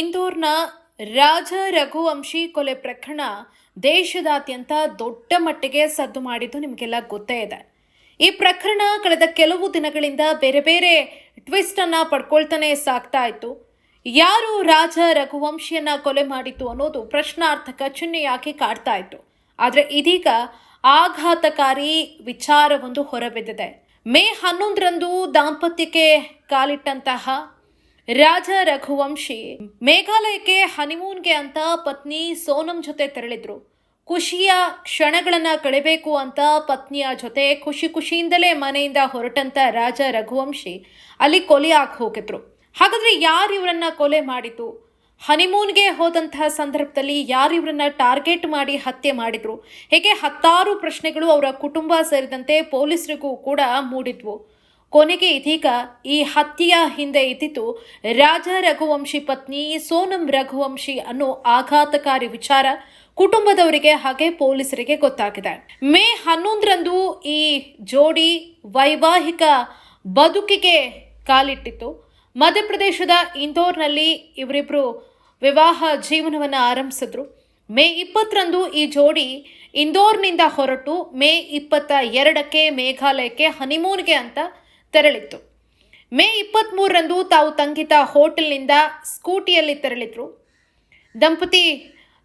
ಇಂದೋರ್ನ ರಾಜ ರಘುವಂಶಿ ಕೊಲೆ ಪ್ರಕರಣ ದೇಶದಾದ್ಯಂತ ದೊಡ್ಡ ಮಟ್ಟಿಗೆ ಸದ್ದು ಮಾಡಿದ್ದು ನಿಮಗೆಲ್ಲ ಗೊತ್ತೇ ಇದೆ. ಈ ಪ್ರಕರಣ ಕಳೆದ ಕೆಲವು ದಿನಗಳಿಂದ ಬೇರೆ ಬೇರೆ ಟ್ವಿಸ್ಟ್ ಅನ್ನ ಪಡ್ಕೊಳ್ತಾನೆ ಸಾಗ್ತಾ ಇತ್ತು. ಯಾರು ರಾಜ ರಘುವಂಶಿಯನ್ನ ಕೊಲೆ ಮಾಡಿತ್ತು ಅನ್ನೋದು ಪ್ರಶ್ನಾರ್ಥಕ ಚಿಹ್ನೆಯಾಗಿ ಕಾಡ್ತಾ ಇತ್ತು. ಆದರೆ ಇದೀಗ ಆಘಾತಕಾರಿ ವಿಚಾರವೊಂದು ಹೊರಬಿದ್ದಿದೆ. ಮೇ ಹನ್ನೊಂದರಂದು ದಾಂಪತ್ಯಕ್ಕೆ ಕಾಲಿಟ್ಟಂತಹ ರಾಜ ರಘುವಂಶಿ, ಮೇಘಾಲಯಕ್ಕೆ ಹನಿಮೂನ್ಗೆ ಅಂತ ಪತ್ನಿ ಸೋನಂ ಜೊತೆ ತೆರಳಿದ್ರು. ಖುಷಿಯ ಕ್ಷಣಗಳನ್ನ ಕಳೆಬೇಕು ಅಂತ ಪತ್ನಿಯ ಜೊತೆ ಖುಷಿ ಖುಷಿಯಿಂದಲೇ ಮನೆಯಿಂದ ಹೊರಟಂತ ರಾಜ ರಘುವಂಶಿ ಅಲ್ಲಿ ಕೊಲೆ ಹಾಕಿ ಹೋಗಿದ್ರು. ಹಾಗಾದ್ರೆ ಯಾರು ಇವರನ್ನ ಕೊಲೆ ಮಾಡಿತು ಹನಿಮೂನ್ಗೆ ಹೋದಂತಹ ಸಂದರ್ಭದಲ್ಲಿ ಯಾರು ಇವರನ್ನ ಟಾರ್ಗೆಟ್ ಮಾಡಿ ಹತ್ಯೆ ಮಾಡಿದ್ರು? ಹೇಗೆ ಹತ್ತಾರು ಪ್ರಶ್ನೆಗಳು ಅವರ ಕುಟುಂಬ ಸೇರಿದಂತೆ ಪೊಲೀಸರಿಗೂ ಕೂಡ ಮೂಡಿದ್ವು. ಕೊನೆಗೆ ಇದೀಗ ಈ ಹತ್ಯೆಯ ಹಿಂದೆ ಇದ್ದಿತು ರಾಜ ರಘುವಂಶಿ ಪತ್ನಿ ಸೋನಂ ರಘುವಂಶಿ ಅನ್ನೋ ಆಘಾತಕಾರಿ ವಿಚಾರ ಕುಟುಂಬದವರಿಗೆ ಹಾಗೆ ಪೊಲೀಸರಿಗೆ ಗೊತ್ತಾಗಿದೆ. ಮೇ ಹನ್ನೊಂದರಂದು ಈ ಜೋಡಿ ವೈವಾಹಿಕ ಬದುಕಿಗೆ ಕಾಲಿಟ್ಟಿತ್ತು. ಮಧ್ಯಪ್ರದೇಶದ ಇಂದೋರ್ನಲ್ಲಿ ಇವರಿಬ್ಬರು ವಿವಾಹ ಜೀವನವನ್ನು ಆರಂಭಿಸಿದ್ರು. ಮೇ ಇಪ್ಪತ್ತರಂದು ಈ ಜೋಡಿ ಇಂದೋರ್ನಿಂದ ಹೊರಟು ಮೇ ಇಪ್ಪತ್ತ ಎರಡಕ್ಕೆ ಮೇಘಾಲಯಕ್ಕೆ ಹನಿಮೂನ್ಗೆ ಅಂತ ತೆರಳಿತ್ತು. ಮೇ ಇಪ್ಪತ್ತ್ಮೂರರಂದು ತಾವು ತಂಗಿತ ಹೋಟೆಲ್ನಿಂದ ಸ್ಕೂಟಿಯಲ್ಲಿ ತೆರಳಿದ್ರು. ದಂಪತಿ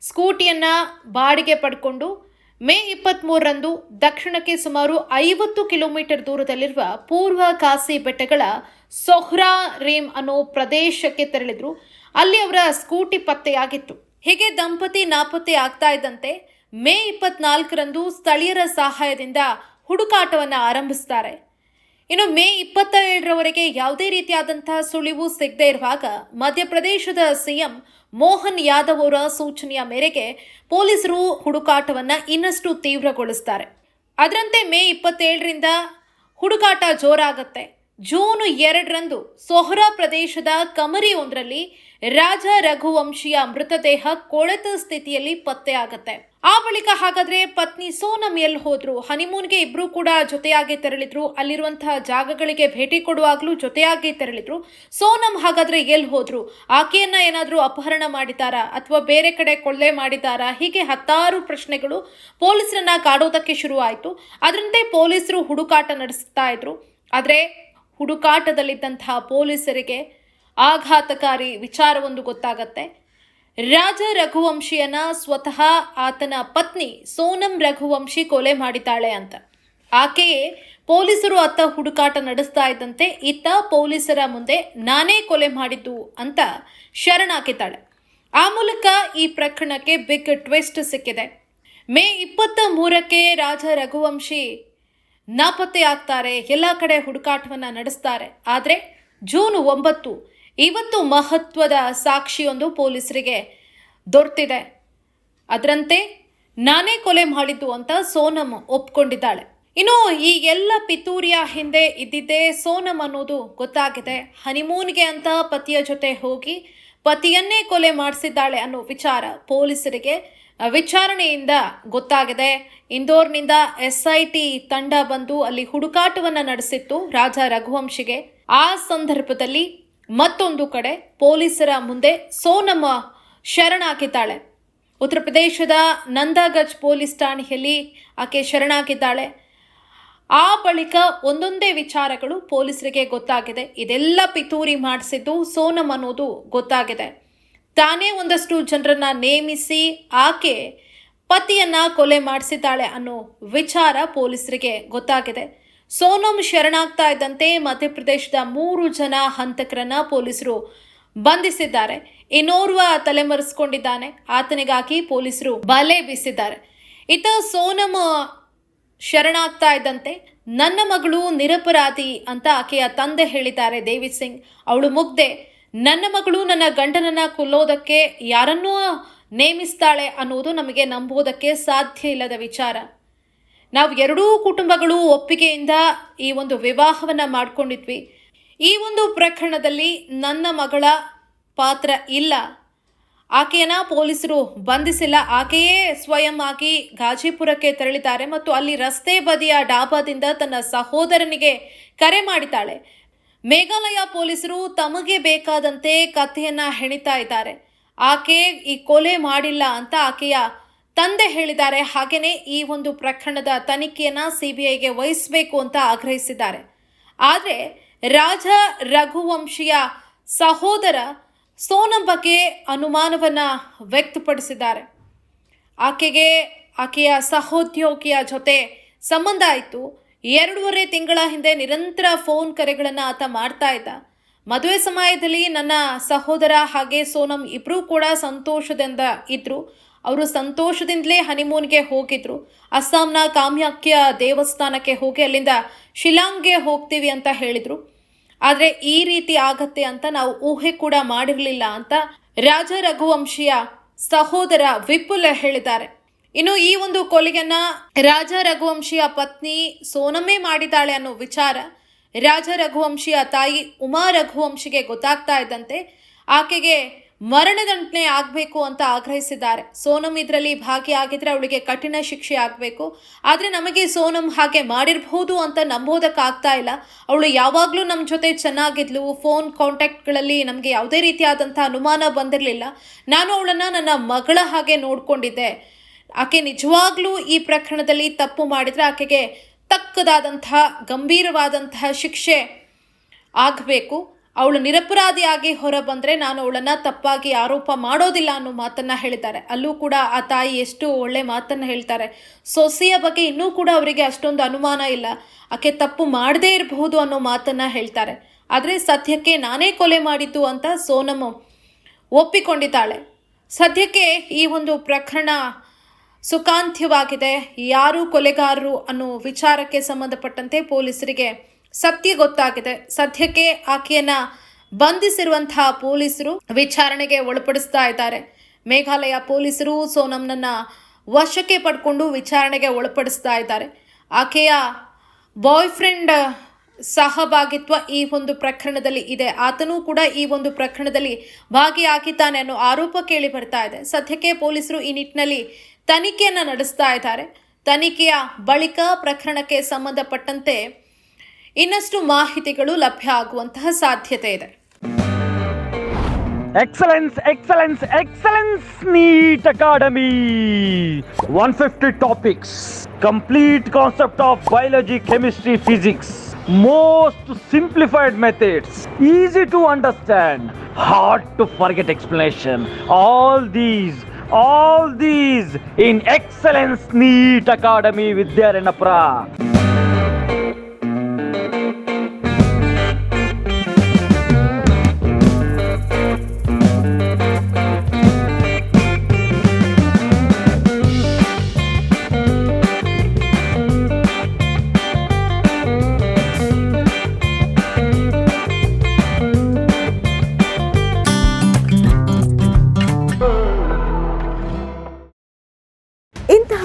ಸ್ಕೂಟಿಯನ್ನು ಬಾಡಿಗೆ ಪಡ್ಕೊಂಡು ಮೇ ಇಪ್ಪತ್ತ್ಮೂರರಂದು ದಕ್ಷಿಣಕ್ಕೆ ಸುಮಾರು ಐವತ್ತು ಕಿಲೋಮೀಟರ್ ದೂರದಲ್ಲಿರುವ ಪೂರ್ವ ಕಾಸಿ ಬೆಟ್ಟಗಳ ಸೊಹ್ರಾ ರೇಮ್ ಅನ್ನೋ ಪ್ರದೇಶಕ್ಕೆ ತೆರಳಿದ್ರು. ಅಲ್ಲಿ ಅವರ ಸ್ಕೂಟಿ ಪತ್ತೆಯಾಗಿತ್ತು. ಹೀಗೆ ದಂಪತಿ ನಾಪತ್ತೆ ಆಗ್ತಾ ಇದ್ದಂತೆ ಮೇ ಇಪ್ಪತ್ನಾಲ್ಕರಂದು ಸ್ಥಳೀಯರ ಸಹಾಯದಿಂದ ಹುಡುಕಾಟವನ್ನು ಆರಂಭಿಸ್ತಾರೆ. ಇನ್ನು ಮೇ ಇಪ್ಪತ್ತ ಏಳರವರೆಗೆ ಯಾವುದೇ ರೀತಿಯಾದಂತಹ ಸುಳಿವು ಸಿಗದೇ ಇರುವಾಗ ಮಧ್ಯಪ್ರದೇಶದ ಸಿಎಂ ಮೋಹನ್ ಯಾದವ್ ಅವರ ಸೂಚನೆಯ ಮೇರೆಗೆ ಪೊಲೀಸರು ಹುಡುಕಾಟವನ್ನ ಇನ್ನಷ್ಟು ತೀವ್ರಗೊಳಿಸ್ತಾರೆ. ಅದರಂತೆ ಮೇ ಇಪ್ಪತ್ತೇಳರಿಂದ ಹುಡುಕಾಟ ಜೋರಾಗತ್ತೆ. ಜೂನ್ ಎರಡರಂದು ಸೊಹರಾ ಪ್ರದೇಶದ ಕಮರಿ ಒಂದರಲ್ಲಿ ರಾಜ ರಘುವಂಶಿಯ ಮೃತದೇಹ ಕೊಳೆತ ಸ್ಥಿತಿಯಲ್ಲಿ ಪತ್ತೆ ಪತ್ತೆಯಾಗತ್ತೆ ಆ ಬಳಿಕ ಹಾಗಾದ್ರೆ ಪತ್ನಿ ಸೋನಮ್ ಎಲ್ಲಿ ಹೋದ್ರು? ಹನಿಮೂನ್ಗೆ ಇಬ್ರು ಕೂಡ ಜೊತೆಯಾಗಿ ತೆರಳಿದ್ರು. ಅಲ್ಲಿರುವಂತಹ ಜಾಗಗಳಿಗೆ ಭೇಟಿ ಕೊಡುವಾಗ್ಲೂ ಜೊತೆಯಾಗಿ ತೆರಳಿದ್ರು. ಸೋನಮ್ ಹಾಗಾದ್ರೆ ಎಲ್ಲಿ ಹೋದ್ರು? ಆಕೆಯನ್ನ ಏನಾದರೂ ಅಪಹರಣ ಮಾಡಿದಾರಾ ಅಥವಾ ಬೇರೆ ಕಡೆ ಕೊಳ್ಳೆ ಮಾಡಿದಾರಾ ಹೀಗೆ ಹತ್ತಾರು ಪ್ರಶ್ನೆಗಳು ಪೊಲೀಸರನ್ನ ಕಾಡೋದಕ್ಕೆ ಶುರು ಆಯಿತು ಅದರಂತೆ ಪೊಲೀಸರು ಹುಡುಕಾಟ ನಡೆಸ್ತಾ ಇದ್ರು. ಆದರೆ ಹುಡುಕಾಟದಲ್ಲಿದ್ದಂತಹ ಪೊಲೀಸರಿಗೆ ಆಘಾತಕಾರಿ ವಿಚಾರವೊಂದು ಗೊತ್ತಾಗತ್ತೆ. ರಾಜ ರಘುವಂಶಿಯನ್ನ ಸ್ವತಃ ಆತನ ಪತ್ನಿ ಸೋನಂ ರಘುವಂಶಿ ಕೊಲೆ ಮಾಡಿದ್ದಾಳೆ ಅಂತ. ಆಕೆಯೇ ಪೊಲೀಸರು ಅತ್ತ ಹುಡುಕಾಟ ನಡೆಸ್ತಾ ಇದ್ದಂತೆ ಇತ್ತ ಪೊಲೀಸರ ಮುಂದೆ ನಾನೇ ಕೊಲೆ ಮಾಡಿದ್ದು ಅಂತ ಶರಣಾಕಿದ್ದಾಳೆ ಆ ಮೂಲಕ ಈ ಪ್ರಕರಣಕ್ಕೆ ಬಿಗ್ ಟ್ವಿಸ್ಟ್ ಸಿಕ್ಕಿದೆ. ಮೇ ಇಪ್ಪತ್ತ ಮೂರಕ್ಕೆ ರಾಜ ರಘುವಂಶಿ ನಾಪತ್ತೆ ಆಗ್ತಾರೆ ಎಲ್ಲ ಕಡೆ ಹುಡುಕಾಟವನ್ನು ನಡೆಸ್ತಾರೆ. ಆದರೆ ಜೂನ್ ಒಂಬತ್ತು ಇವತ್ತು ಮಹತ್ವದ ಸಾಕ್ಷಿಯೊಂದು ಪೊಲೀಸರಿಗೆ ದೊರೆತಿದೆ. ಅದರಂತೆ ನಾನೇ ಕೊಲೆ ಮಾಡಿದ್ದು ಅಂತ ಸೋನಮ್ ಒಪ್ಕೊಂಡಿದ್ದಾಳೆ. ಇನ್ನು ಈ ಎಲ್ಲ ಪಿತೂರಿಯ ಹಿಂದೆ ಇದ್ದಿದ್ದೇ ಸೋನಮ್ ಅನ್ನೋದು ಗೊತ್ತಾಗಿದೆ. ಹನಿಮೂನ್ಗೆ ಅಂತ ಪತಿಯ ಜೊತೆ ಹೋಗಿ ಪತಿಯನ್ನೇ ಕೊಲೆ ಮಾಡಿಸಿದ್ದಾಳೆ ಅನ್ನೋ ವಿಚಾರ ಪೊಲೀಸರಿಗೆ ವಿಚಾರಣೆಯಿಂದ ಗೊತ್ತಾಗಿದೆ. ಇಂದೋರ್ನಿಂದ ಎಸ್ ಐ ಟಿ ತಂಡ ಬಂದು ಅಲ್ಲಿ ಹುಡುಕಾಟವನ್ನು ನಡೆಸಿತ್ತು ರಾಜ ರಘುವಂಶಿಗೆ. ಆ ಸಂದರ್ಭದಲ್ಲಿ ಮತ್ತೊಂದು ಕಡೆ ಪೊಲೀಸರ ಮುಂದೆ ಸೋನಮ್ಮ ಶರಣಾಗಿದ್ದಾಳೆ. ಉತ್ತರ ಪ್ರದೇಶದ ನಂದಾಗಜ್ ಪೊಲೀಸ್ ಠಾಣೆಯಲ್ಲಿ ಆಕೆ ಶರಣಾಗಿದ್ದಾಳೆ. ಆ ಬಳಿಕ ಒಂದೊಂದೇ ವಿಚಾರಗಳು ಪೊಲೀಸರಿಗೆ ಗೊತ್ತಾಗಿದೆ. ಇದೆಲ್ಲ ಪಿತೂರಿ ಮಾಡಿಸಿದ್ದು ಸೋನಮ್ ಅನ್ನೋದು ಗೊತ್ತಾಗಿದೆ. ತಾನೇ ಒಂದಷ್ಟು ಜನರನ್ನ ನೇಮಿಸಿ ಆಕೆ ಪತಿಯನ್ನ ಕೊಲೆ ಮಾಡಿಸಿದ್ದಾಳೆ ಅನ್ನೋ ವಿಚಾರ ಪೊಲೀಸರಿಗೆ ಗೊತ್ತಾಗಿದೆ. ಸೋನಂ ಶರಣಾಗ್ತಾ ಇದ್ದಂತೆ ಮಧ್ಯಪ್ರದೇಶದ ಮೂರು ಜನ ಹಂತಕರನ್ನ ಪೊಲೀಸರು ಬಂಧಿಸಿದ್ದಾರೆ. ಇನ್ನೋರ್ವ ತಲೆಮರೆಸಿಕೊಂಡಿದ್ದಾನೆ. ಆತನಿಗಾಗಿ ಪೊಲೀಸರು ಬಲೆ ಬೀಸಿದ್ದಾರೆ. ಇತ ಸೋನಂ ಶರಣಾಗ್ತಾ ಇದ್ದಂತೆ ನನ್ನ ಮಗಳು ನಿರಪರಾಧಿ ಅಂತ ಆಕೆಯ ತಂದೆ ಹೇಳಿದ್ದಾರೆ ದೇವಿ ಸಿಂಗ್. ಅವಳು ಮುಗ್ದೆ ನನ್ನ ಮಗಳು ನನ್ನ ಗಂಡನನ್ನ ಕೊಲ್ಲೋದಕ್ಕೆ ಯಾರನ್ನೂ ನೇಮಿಸ್ತಾಳೆ ಅನ್ನೋದು ನಮಗೆ ನಂಬೋದಕ್ಕೆ ಸಾಧ್ಯ ಇಲ್ಲದ ವಿಚಾರ. ನಾವು ಎರಡೂ ಕುಟುಂಬಗಳು ಒಪ್ಪಿಗೆಯಿಂದ ಈ ಒಂದು ವಿವಾಹವನ್ನ ಮಾಡಿಕೊಂಡಿದ್ವಿ. ಈ ಒಂದು ಪ್ರಕರಣದಲ್ಲಿ ನನ್ನ ಮಗಳ ಪಾತ್ರ ಇಲ್ಲ. ಆಕೆಯನ್ನ ಪೊಲೀಸರು ಬಂಧಿಸಿಲ್ಲ. ಆಕೆಯೇ ಸ್ವಯಂ ಆಗಿ ಗಾಜಿಪುರಕ್ಕೆ ತೆರಳಿದ್ದಾರೆ ಮತ್ತು ಅಲ್ಲಿ ರಸ್ತೆ ಬದಿಯ ಡಾಬಾದಿಂದ ತನ್ನ ಸಹೋದರನಿಗೆ ಕರೆ ಮಾಡಿದ್ದಾಳೆ. ಮೇಘಾಲಯ ಪೊಲೀಸರು ತಮಗೆ ಬೇಕಾದಂತೆ ಕಥೆಯನ್ನ ಹೆಣಿತಾ ಇದ್ದಾರೆ. ಆಕೆ ಈ ಕೊಲೆ ಮಾಡಿಲ್ಲ ಅಂತ ಆಕೆಯ ತಂದೆ ಹೇಳಿದ್ದಾರೆ. ಹಾಗೆಯೇ ಈ ಒಂದು ಪ್ರಕರಣದ ತನಿಖೆಯನ್ನ ಸಿಬಿಐಗೆ ವಹಿಸಬೇಕು ಅಂತ ಆಗ್ರಹಿಸಿದ್ದಾರೆ. ಆದರೆ ರಾಜ ರಘುವಂಶಿಯ ಸಹೋದರ ಸೋನಂ ಬಗ್ಗೆ ಅನುಮಾನವನ್ನ ವ್ಯಕ್ತಪಡಿಸಿದ್ದಾರೆ. ಆಕೆಗೆ ಆಕೆಯ ಸಹೋದ್ಯೋಗಿಯ ಜೊತೆ ಸಂಬಂಧ ಆಯಿತು. ಎರಡೂವರೆ ತಿಂಗಳ ಹಿಂದೆ ನಿರಂತರ ಫೋನ್ ಕರೆಗಳನ್ನು ಆತ ಮಾಡ್ತಾ ಇದ್ದ. ಮದುವೆ ಸಮಯದಲ್ಲಿ ನನ್ನ ಸಹೋದರ ಹಾಗೆ ಸೋನಂ ಇಬ್ಬರೂ ಕೂಡ ಸಂತೋಷದಿಂದ ಇದ್ರು. ಅವರು ಸಂತೋಷದಿಂದಲೇ ಹನಿಮೂನ್ಗೆ ಹೋಗಿದ್ರು. ಅಸ್ಸಾಂನ ಕಾಮ್ಯಾಕ್ಯ ದೇವಸ್ಥಾನಕ್ಕೆ ಹೋಗಿ ಅಲ್ಲಿಂದ ಶಿಲಾಂಗ್ಗೆ ಹೋಗ್ತೀವಿ ಅಂತ ಹೇಳಿದರು. ಆದರೆ ಈ ರೀತಿ ಆಗತ್ತೆ ಅಂತ ನಾವು ಊಹೆ ಕೂಡ ಮಾಡಿರಲಿಲ್ಲ ಅಂತ ರಾಜ ರಘುವಂಶಿಯ ಸಹೋದರ ವಿಪುಲ್ ಹೇಳಿದ್ದಾರೆ. ಇನ್ನು ಈ ಒಂದು ಕೊಲೆಯನ್ನ ರಾಜ ರಘುವಂಶಿಯ ಪತ್ನಿ ಸೋನಮ್ಮೆ ಮಾಡಿದ್ದಾಳೆ ಅನ್ನೋ ವಿಚಾರ ರಾಜ ರಘುವಂಶಿಯ ತಾಯಿ ಉಮಾ ರಘುವಂಶಿಗೆ ಗೊತ್ತಾಗ್ತಾ ಇದ್ದಂತೆ. ಆಕೆಗೆ ಮರಣದಂಡನೆ ಆಗಬೇಕು ಅಂತ ಆಗ್ರಹಿಸಿದ್ದಾರೆ. ಸೋನಂ ಇದರಲ್ಲಿ ಭಾಗಿಯಾಗಿದ್ರೆ ಅವಳಿಗೆ ಕಠಿಣ ಶಿಕ್ಷೆ ಆಗಬೇಕು. ಆದರೆ ನಮಗೆ ಸೋನಂ ಹಾಗೆ ಮಾಡಿರಬಹುದು ಅಂತ ನಂಬೋದಕ್ಕಾಗ್ತಾ ಇಲ್ಲ. ಅವಳು ಯಾವಾಗಲೂ ನಮ್ಮ ಜೊತೆ ಚೆನ್ನಾಗಿದ್ಲು. ಫೋನ್ ಕಾಂಟ್ಯಾಕ್ಟ್ಗಳಲ್ಲಿ ನಮಗೆ ಯಾವುದೇ ರೀತಿಯಾದಂಥ ಅನುಮಾನ ಬಂದಿರಲಿಲ್ಲ. ನಾನು ಅವಳನ್ನು ನನ್ನ ಮಗಳ ಹಾಗೆ ನೋಡಿಕೊಂಡಿದ್ದೆ. ಆಕೆ ನಿಜವಾಗ್ಲೂ ಈ ಪ್ರಕರಣದಲ್ಲಿ ತಪ್ಪು ಮಾಡಿದರೆ ಆಕೆಗೆ ತಕ್ಕದಾದಂತಹ ಗಂಭೀರವಾದಂತಹ ಶಿಕ್ಷೆ ಆಗಬೇಕು. ಅವಳು ನಿರಪರಾಧಿಯಾಗಿ ಹೊರ ಬಂದರೆ ನಾನು ಅವಳನ್ನು ತಪ್ಪಾಗಿ ಆರೋಪ ಮಾಡೋದಿಲ್ಲ ಅನ್ನೋ ಮಾತನ್ನು ಹೇಳ್ತಾರೆ ಅಲ್ಲೂ ಕೂಡ ಆ ತಾಯಿ ಎಷ್ಟು ಒಳ್ಳೆ ಮಾತನ್ನು ಹೇಳ್ತಾರೆ. ಸೊಸೆಯ ಬಗ್ಗೆ ಇನ್ನೂ ಕೂಡ ಅವರಿಗೆ ಅಷ್ಟೊಂದು ಅನುಮಾನ ಇಲ್ಲ. ಆಕೆ ತಪ್ಪು ಮಾಡದೇ ಇರಬಹುದು ಅನ್ನೋ ಮಾತನ್ನು ಹೇಳ್ತಾರೆ. ಆದರೆ ಸದ್ಯಕ್ಕೆ ನಾನೇ ಕೊಲೆ ಮಾಡಿದ್ದು ಅಂತ ಸೋನಮ್ ಒಪ್ಪಿಕೊಂಡಿದ್ದಾಳೆ. ಸದ್ಯಕ್ಕೆ ಈ ಒಂದು ಪ್ರಕರಣ ಸುಖಾಂತ್ಯವಾಗಿದೆ. ಯಾರು ಕೊಲೆಗಾರರು ಅನ್ನೋ ವಿಚಾರಕ್ಕೆ ಸಂಬಂಧಪಟ್ಟಂತೆ ಪೊಲೀಸರಿಗೆ ಸತ್ಯ ಗೊತ್ತಾಗಿದೆ. ಸದ್ಯಕ್ಕೆ ಆಕೆಯನ್ನ ಬಂಧಿಸಿರುವಂತಹ ಪೊಲೀಸರು ವಿಚಾರಣೆಗೆ ಒಳಪಡಿಸ್ತಾ ಇದ್ದಾರೆ. ಮೇಘಾಲಯ ಪೊಲೀಸರು ಸೋನಂನನ್ನ ವಶಕ್ಕೆ ಪಡ್ಕೊಂಡು ವಿಚಾರಣೆಗೆ ಒಳಪಡಿಸ್ತಾ ಇದ್ದಾರೆ. ಆಕೆಯ ಬಾಯ್ ಫ್ರೆಂಡ್ ಸಹಭಾಗಿತ್ವ ಈ ಒಂದು ಪ್ರಕರಣದಲ್ಲಿ ಇದೆ. ಆತನೂ ಕೂಡ ಈ ಒಂದು ಪ್ರಕರಣದಲ್ಲಿ ಭಾಗಿಯಾಗಿದ್ದಾನೆ ಅನ್ನೋ ಆರೋಪ ಕೇಳಿ ಬರ್ತಾ ಇದೆ. ಸದ್ಯಕ್ಕೆ ಪೊಲೀಸರು ಈ ನಿಟ್ಟಿನಲ್ಲಿ ತನಿಖೆಯನ್ನು ನಡೆಸ್ತಾ ಇದ್ದಾರೆ. ತನಿಖೆಯ ಬಳಿಕ ಪ್ರಕರಣಕ್ಕೆ ಸಂಬಂಧಪಟ್ಟಂತೆ ಇನ್ನಷ್ಟು ಮಾಹಿತಿಗಳು ಲಭ್ಯ ಆಗುವಂತಹ ಸಾಧ್ಯತೆ ಇದೆ. Excellence excellence excellence NEET academy one fifty topics complete concept of biology chemistry physics most simplified methods easy to understand hard to forget explanation all these all these in excellence NEET academy Vidyaranyapura